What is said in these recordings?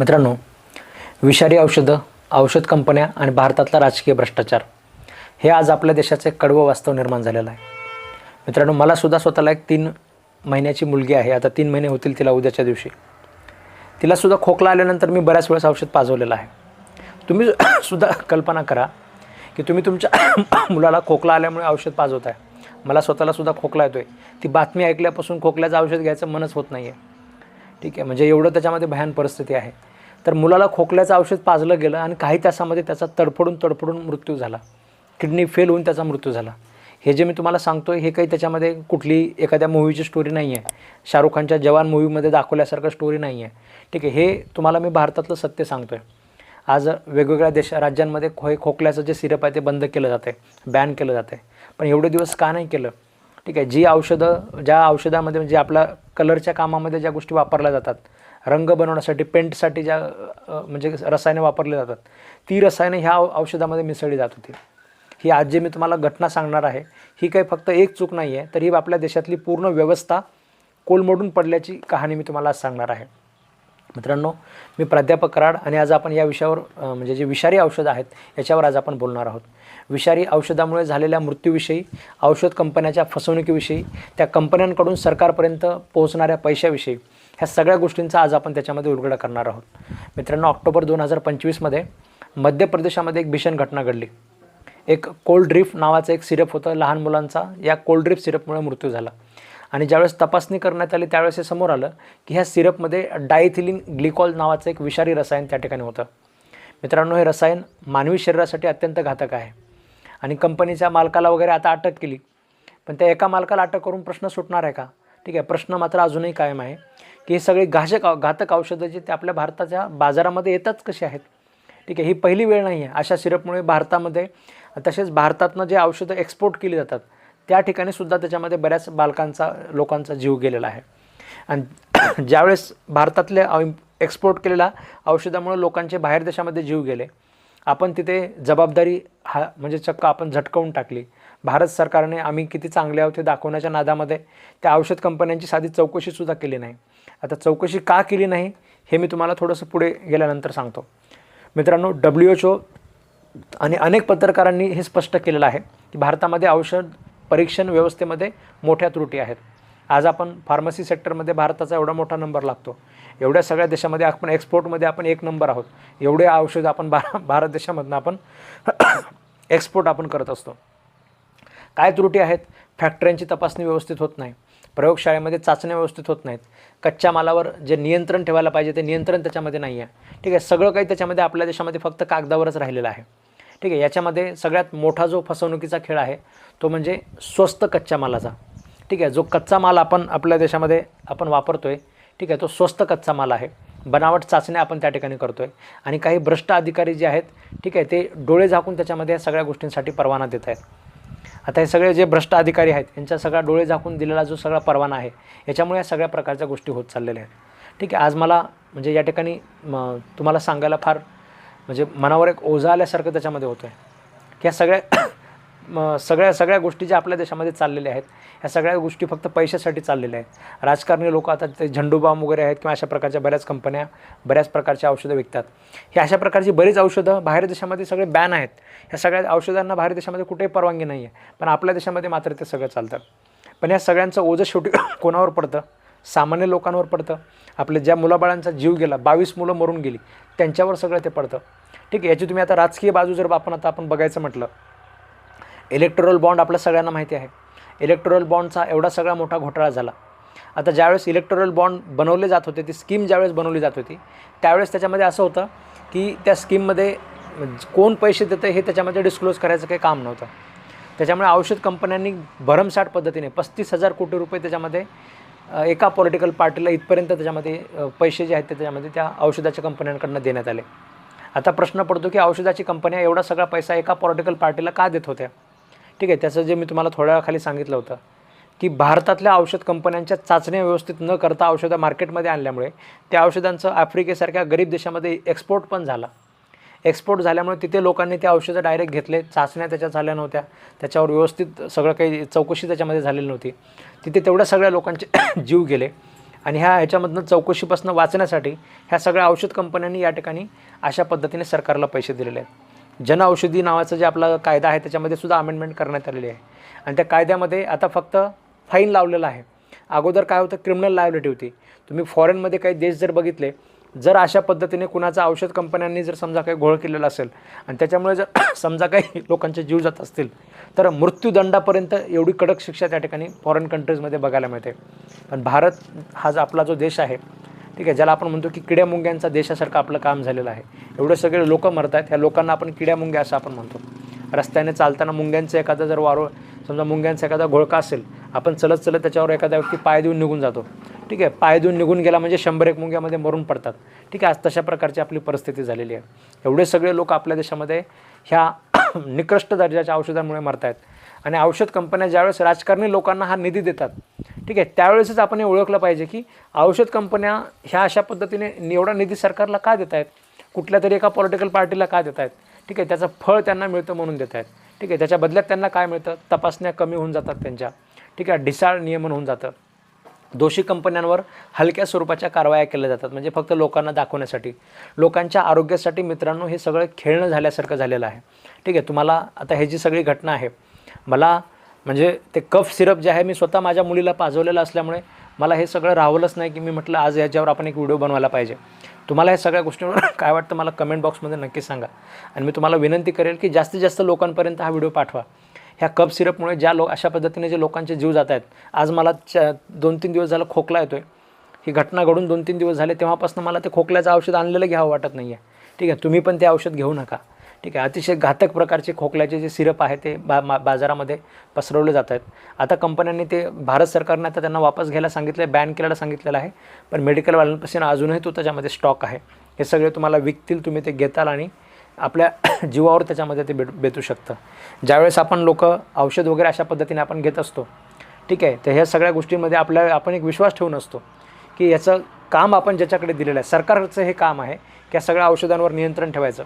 मित्रांनो विषारी औषधं औषध कंपन्या आणि भारतातला राजकीय भ्रष्टाचार हे आज आपल्या देशाचं एक कडवं वास्तव निर्माण झालेलं आहे. मित्रांनो मला सुद्धा स्वतःला एक तीन महिन्याची मुलगी आहे. आता तीन महिने होतील तिला उद्याच्या दिवशी. तिलासुद्धा खोकला आल्यानंतर मी बऱ्याच वेळेस औषध पाजवलेलं आहे. तुम्ही सुद्धा कल्पना करा की तुम्ही तुमच्या मुलाला खोकला आल्यामुळे औषध पाजवताय. मला स्वतःला सुद्धा खोकला येतो आहे ती बातमी ऐकल्यापासून खोकल्याचं औषध घ्यायचं मनच होत नाही आहे ठीक आहे? म्हणजे एवढं त्याच्यामध्ये भयान परिस्थिती आहे. तर मुलाला खोकल्याचं औषध पाजलं गेलं आणि काही तासामध्ये त्याचा तडफडून तडफडून मृत्यू झाला. किडनी फेल होऊन त्याचा मृत्यू झाला. हे जे मी तुम्हाला सांगतोय हे काही त्याच्यामध्ये कुठली एखाद्या मूवीची स्टोरी नाही आहे शाहरुख खानच्या जवान मूवीमध्ये दाखवल्यासारखं स्टोरी नाही आहे ठीक आहे? हे तुम्हाला मी भारतातलं सत्य सांगतोय. आज वेगवेगळ्या देश राज्यांमध्ये खो हे खोकल्याचं जे सिरप आहे ते बंद केलं जातं आहे बॅन केलं जातं आहे पण एवढे दिवस का नाही केलं? ठीक आहे जी औषधं ज्या औषधामध्ये म्हणजे आपल्या कलरच्या कामामध्ये ज्या गोष्टी वापरल्या जातात रंग बनवण्यासाठी पेंटसाठी ज्या म्हणजे रसायने वापरली जातात ती रसायने ह्या औषधामध्ये मिसळली जात होती. ही आज जे मी तुम्हाला घटना सांगणार आहे ही काही फक्त एक चूक नाही आहे तर ही आपल्या देशातली पूर्ण व्यवस्था कोलमडून पडल्याची कहाणी मी तुम्हाला आज सांगणार आहे. मित्रांनो मी प्राध्यापक कराड आणि आज आपण या विषयावर म्हणजे जे विषारी औषधं आहेत याच्यावर आज आपण बोलणार आहोत. विषारी औषधामुळे झालेल्या मृत्यूविषयी औषध कंपन्याच्या फसवणुकीविषयी त्या कंपन्यांकडून सरकारपर्यंत पोहोचणाऱ्या पैशाविषयी ह्या सगळ्या गोष्टींचा आज आपण त्याच्यामध्ये उलगडा करणार आहोत. मित्रांनो ऑक्टोबर दोन हजार पंचवीसमध्ये मध्य प्रदेशामध्ये एक भीषण घटना घडली. एक कोल्ड ड्रिफ्ट नावाचं एक सिरप होतं लहान मुलांचा. या कोल्ड ड्रिफ्ट सिरपमुळे मृत्यू झाला. आणि ज्यावेळेस तपासणी करण्यात आली त्यावेळेस हे समोर आलं की ह्या सिरपमध्ये डायथिलिन ग्लिकॉल नावाचं एक विषारी रसायन त्या ठिकाणी होतं. मित्रांनो हे रसायन मानवी शरीरासाठी अत्यंत घातक आहे. आणि कंपनीच्या मालकाला वगैरे आता अटक केली. पण त्या एका मालकाला अटक करून प्रश्न सुटणार आहे का? ठीक आहे प्रश्न मात्र अजूनही कायम आहे की हे सगळे घातक घातक औषधं जे ते आपल्या भारताच्या बाजारामध्ये येतात कशी आहेत? ठीक आहे ही पहिली वेळ नाही आहे. अशा सिरपमुळे भारतामध्ये तसेच भारतातनं जे औषधं एक्सपोर्ट केली जातात त्या ठिकाणी सुद्धा त्याच्यामध्ये बऱ्याच बालकांचा लोकांचा जीव गेलेला आहे. आणि ज्यावेळेस भारतातले एक्सपोर्ट केलेला औषधामुळे लोकांचे बाहेर देशामध्ये जीव गेले आपण तिथे जबाबदारी हा म्हणजे चक्क आपण झटकवून टाकली. भारत सरकारने आम्ही किती चांगले आहोत हे दाखवण्याच्या नादामध्ये त्या औषध कंपन्यांची साधी चौकशीसुद्धा केली नाही. आता चौकशी का केली नाही हे मी तुम्हाला थोडंसं पुढे गेल्यानंतर सांगतो. मित्रांनो डब्ल्यू एच ओ आणि अनेक पत्रकारांनी हे स्पष्ट केलेलं आहे की भारतामध्ये औषध परीक्षण व्यवस्थेमध्ये मोठ्या त्रुटी आहेत. आज आपण फार्मसी सेक्टरमध्ये भारताचा एवढा मोठा नंबर लागतो. एवढ्या सगळ्या देशामध्ये आपण एक्सपोर्टमध्ये आपण एक नंबर आहोत. एवढे औषध आपण भा भारत देशामधनं आपण एक्सपोर्ट आपण करत असतो. काय त्रुटी आहेत? फॅक्टऱ्यांची तपासणी व्यवस्थित होत नाही. प्रयोगशाळेमध्ये चाचण्या व्यवस्थित होत नाहीत. कच्च्या मालावर जे नियंत्रण ठेवायला पाहिजे ते नियंत्रण त्याच्यामध्ये नाही आहे ठीक आहे सगळं काही त्याच्यामध्ये आपल्या देशामध्ये फक्त कागदावरच राहिलेलं आहे. ठीक आहे याच्यामध्ये सगळ्यात मोठा जो फसवणुकीचा खेळ आहे तो म्हणजे स्वस्त कच्च्या मालाचा. ठीक आहे जो कच्चा माल आपण आपल्या देशामध्ये आपण वापरतो आहे ठीक आहे तो स्वस्त कच्चा माल आहे. बनावट चाचण्या आपण त्या ठिकाणी करतो आहे आणि काही भ्रष्ट अधिकारी जे आहेत ठीक आहे ते डोळे झाकून त्याच्यामध्ये या सगळ्या गोष्टींसाठी परवाना देत आहेत. आता हे सगळे जे भ्रष्ट अधिकारी आहेत यांचा सगळा डोळे झाकून दिलेला जो सगळा परवाना आहे याच्यामुळे या सगळ्या प्रकारच्या गोष्टी होत चाललेल्या आहेत. ठीक आहे आज मला म्हणजे या ठिकाणी तुम्हाला सांगायला फार म्हणजे मनावर एक ओझा आल्यासारखं त्याच्यामध्ये होतं आहे की ह्या सगळ्या सगळ्या सगळ्या गोष्टी ज्या आपल्या देशामध्ये चाललेल्या आहेत ह्या सगळ्या गोष्टी फक्त पैशासाठी चाललेल्या आहेत. राजकारणी लोक आता ते झंडूबाम वगैरे आहेत किंवा अशा प्रकारच्या बऱ्याच कंपन्या बऱ्याच प्रकारच्या औषधं विकतात. हे अशा प्रकारची बरीच औषधं बाहेर देशामध्ये सगळे बॅन आहेत. ह्या सगळ्या औषधांना बाहेर देशामध्ये कुठेही परवानगी नाही आहे पण आपल्या देशामध्ये मात्र ते सगळं चालतं. पण या सगळ्यांचं ओझं शेवटी कोणावर पडतं? सामान्य लोकांवर पडतं. आपले ज्या मुलाबाळांचा जीव गेला बावीस मुलं मरून गेली त्यांच्यावर सगळं ते पडतं. ठीक आहे याची तुम्ही आता राजकीय बाजू जर आपण आता आपण बघायचं म्हटलं इलेक्ट्रोल बॉन्ड आपल्या सगळ्यांना माहिती आहे. इलेक्ट्रोल बॉन्डचा एवढा सगळा मोठा घोटाळा झाला. आता ज्यावेळेस इलेक्ट्रोल बॉन्ड बनवले जात होते ती स्कीम ज्यावेळेस बनवली जात होती त्यावेळेस त्याच्यामध्ये असं होतं की त्या स्कीममध्ये कोण पैसे देतं हे त्याच्यामध्ये डिस्क्लोज करायचं काही काम नव्हतं. त्याच्यामुळे औषध कंपन्यांनी भरमसाठ पद्धतीने पस्तीस हजार कोटी रुपये त्याच्यामध्ये एका पॉलिटिकल पार्टीला इथपर्यंत त्याच्यामध्ये पैसे जे आहेत ते त्याच्यामध्ये त्या औषधाच्या कंपन्यांकडनं देण्यात आले. आता प्रश्न पडतो की औषधाची कंपन्या एवढा सगळा पैसा एका पॉलिटिकल पार्टीला का देत होत्या? ठीक आहे त्याचं जे मी तुम्हाला थोड्या वेळाखाली सांगितलं होतं की भारतातल्या औषध कंपन्यांच्या चाचण्या व्यवस्थित न करता औषधं मार्केटमध्ये आणल्यामुळे त्या औषधांचं आफ्रिकेसारख्या गरीब देशामध्ये एक्सपोर्ट पण झाला. एक्सपोर्ट झाल्यामुळे तिथे लोकांनी ते औषधं डायरेक्ट घेतले. चाचण्या त्याच्या झाल्या नव्हत्या. त्याच्यावर व्यवस्थित सगळं काही चौकशी त्याच्यामध्ये झालेली नव्हती. तिथे तेवढ्या सगळ्या लोकांचे जीव गेले. आणि ह्या ह्याच्यामधनं चौकशीपासून वाचण्यासाठी ह्या सगळ्या औषध कंपन्यांनी या ठिकाणी अशा पद्धतीने सरकारला पैसे दिलेले आहेत. जनऔषधी नावाचं जे आपला कायदा आहे त्याच्यामध्ये सुद्धा अमेंडमेंट करण्यात आलेली आहे. आणि त्या कायद्यामध्ये आता फक्त फाईन लावलेला आहे. अगोदर काय होतं क्रिमिनल लायबिलिटी होती. तुम्ही फॉरेनमध्ये काही देश जर बघितले जर अशा पद्धतीने कुणाचा औषध कंपन्यांनी जर समजा काही घोळ केलेला असेल आणि त्याच्यामुळे जर समजा काही लोकांचे जीव जात असतील तर मृत्यूदंडापर्यंत एवढी कडक शिक्षा त्या ठिकाणी फॉरेन कंट्रीजमध्ये बघायला मिळते. पण भारत हा जो आपला जो देश आहे ठीक आहे ज्याला आपण म्हणतो की किड्या मुंग्यांचा देशासारखं आपलं काम झालेलं आहे. एवढे सगळे लोक मरत आहेत ह्या लोकांना आपण किड्या मुंग्या असं आपण म्हणतो. रस्त्याने चालताना मुंग्यांचं एखादा जर वारो समजा मुंग्यांचा एखादा घोळका असेल आपण चलत चलत त्याच्यावर एखादा व्यक्ती पाय देऊन निघून जातो. ठीक आहे पाय देऊन निघून गेला म्हणजे शंभर एक मुंग्यामध्ये मरून पडतात. ठीक आहे आज तशा प्रकारची आपली परिस्थिती झालेली आहे. एवढे सगळे लोक आपल्या देशामध्ये ह्या निकृष्ट दर्जाच्या औषधांमुळे मरत आहेत आणि औषध कंपन्या ज्यावेळेस राजकारणी लोकांना हा निधी देतात ठीक आहे त्यावेळेसच आपण हे ओळखलं पाहिजे की औषध कंपन्या ह्या अशा पद्धतीने एवढा निधी सरकारला का देत आहेत कुठल्या तरी एका पॉलिटिकल पार्टीला का देत आहेत ठीक आहे त्याचं फळ त्यांना मिळतं म्हणून देत आहेत ठीक आहे त्याच्या बदल्यात त्यांना काय मिळतं? तपासण्या कमी होऊन जातात त्यांच्या. ठीक आहे ढिसाळ नियमन होऊन जातं. दोषी कंपन्यांवर हलक्या स्वरूपाच्या कारवाया केल्या जातात म्हणजे फक्त लोकांना दाखवण्यासाठी. लोकांच्या आरोग्यासाठी मित्रांनो हे सगळं खेळणं झाल्यासारखं झालेलं आहे. ठीक आहे तुम्हाला आता हे जी सगळी घटना आहे मला म्हणजे ते कफ सिरप जे आहे मी स्वतः माझ्या मुलीला पाजवलेलं असल्यामुळे मला हे सगळं राहवलंच नाही की मी म्हटलं आज याच्यावर आपण एक व्हिडिओ बनवायला पाहिजे. तुम्हाला या सगळ्या गोष्टींवर काय वाटतं मला कमेंट बॉक्समध्ये नक्की सांगा. आणि मी तुम्हाला विनंती करेल की जास्तीत जास्त लोकांपर्यंत हा व्हिडिओ पाठवा. ह्या कप सिरपमुळे ज्या लोक अशा पद्धतीने जे लोकांचे जीव जात आहेत आज मला चा दोन तीन दिवस झालं खोकला येतो आहे ही घटना घडून दोन तीन दिवस झाले तेव्हापासून मला ते खोकल्याचं औषध आणलेलं घ्यावं वाटत नाही आहे ठीक आहे तुम्ही पण ते औषध घेऊ नका. ठीक आहे अतिशय घातक प्रकारचे खोकल्याचे जे सिरप आहे ते बा मा बाजारामध्ये पसरवले जात आहेत आता कंपन्यांनी ते भारत सरकारने आता त्यांना वापस घ्यायला सांगितलं आहे बॅन केल्याला सांगितलेलं आहे. पण मेडिकलवाल्यांपासून अजूनही तो त्याच्यामध्ये स्टॉक आहे. हे सगळे तुम्हाला विकतील तुम्ही ते घेताल आणि आपल्या जीवावर त्याच्यामध्ये ते भेट बेतू शकतं. ज्यावेळेस आपण लोक औषध वगैरे अशा पद्धतीने आपण घेत असतो ठीक आहे तर ह्या सगळ्या गोष्टींमध्ये आपल्या आपण एक विश्वास ठेवून असतो की याचं काम आपण ज्याच्याकडे दिलेलं आहे सरकारचं हे काम आहे की या सगळ्या औषधांवर नियंत्रण ठेवायचं.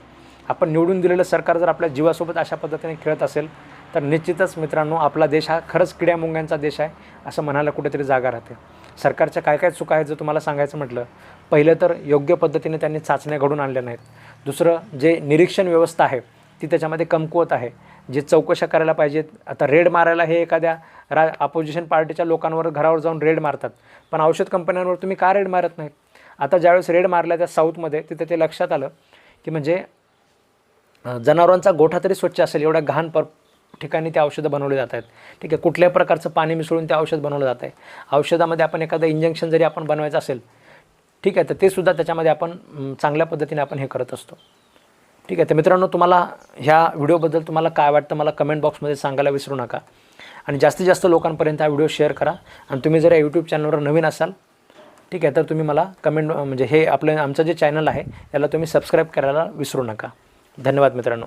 आपण निवडून दिलेलं सरकार जर आपल्या जीवासोबत अशा पद्धतीने खेळत असेल तर निश्चितच मित्रांनो आपला देश हा खरंच किड्यामुंग्यांचा देश आहे असं म्हणायला कुठेतरी जागा राहते. सरकारच्या काय काय चुका आहेत जर तुम्हाला सांगायचं म्हटलं पहिलं तर योग्य पद्धतीने त्यांनी चाचण्या घडून आणल्या नाहीत. दुसरं जे निरीक्षण व्यवस्था आहे ती त्याच्यामध्ये कमकुवत आहे. जे चौकशा करायला पाहिजेत आता रेड मारायला हे एखाद्या रा अपोजिशन पार्टीच्या लोकांवर घरावर जाऊन रेड मारतात. पण औषध कंपन्यांवर तुम्ही का रेड मारत नाहीत आता ज्यावेळेस रेड मारल्या त्या साऊथमध्ये तिथे ते लक्षात आलं की म्हणजे जनावरांचा गोठा तरी स्वच्छ असेल एवढ्या घाण पर ठिकाणी ते औषधं बनवले जात आहेत. ठीक आहे कुठल्याही प्रकारचं पाणी मिसळून ते औषध बनवलं जात आहे. औषधामध्ये आपण एखादं इंजेक्शन जरी आपण बनवायचं असेल ठीक आहे तर ते सुद्धा त्याच्यामध्ये आपण चांगल्या पद्धतीने आपण हे करत असतो. ठीक आहे तर मित्रांनो तुम्हाला ह्या व्हिडिओबद्दल तुम्हाला काय वाटतं मला कमेंट बॉक्समध्ये सांगायला विसरू नका. आणि जास्तीत जास्त लोकांपर्यंत हा व्हिडिओ शेअर करा. आणि तुम्ही जर या यूट्यूब चॅनलवर नवीन असाल ठीक आहे तर तुम्ही मला कमेंट म्हणजे हे आपलं आमचं जे चॅनल आहे याला तुम्ही सबस्क्राईब करायला विसरू नका. धन्यवाद मित्रांनो.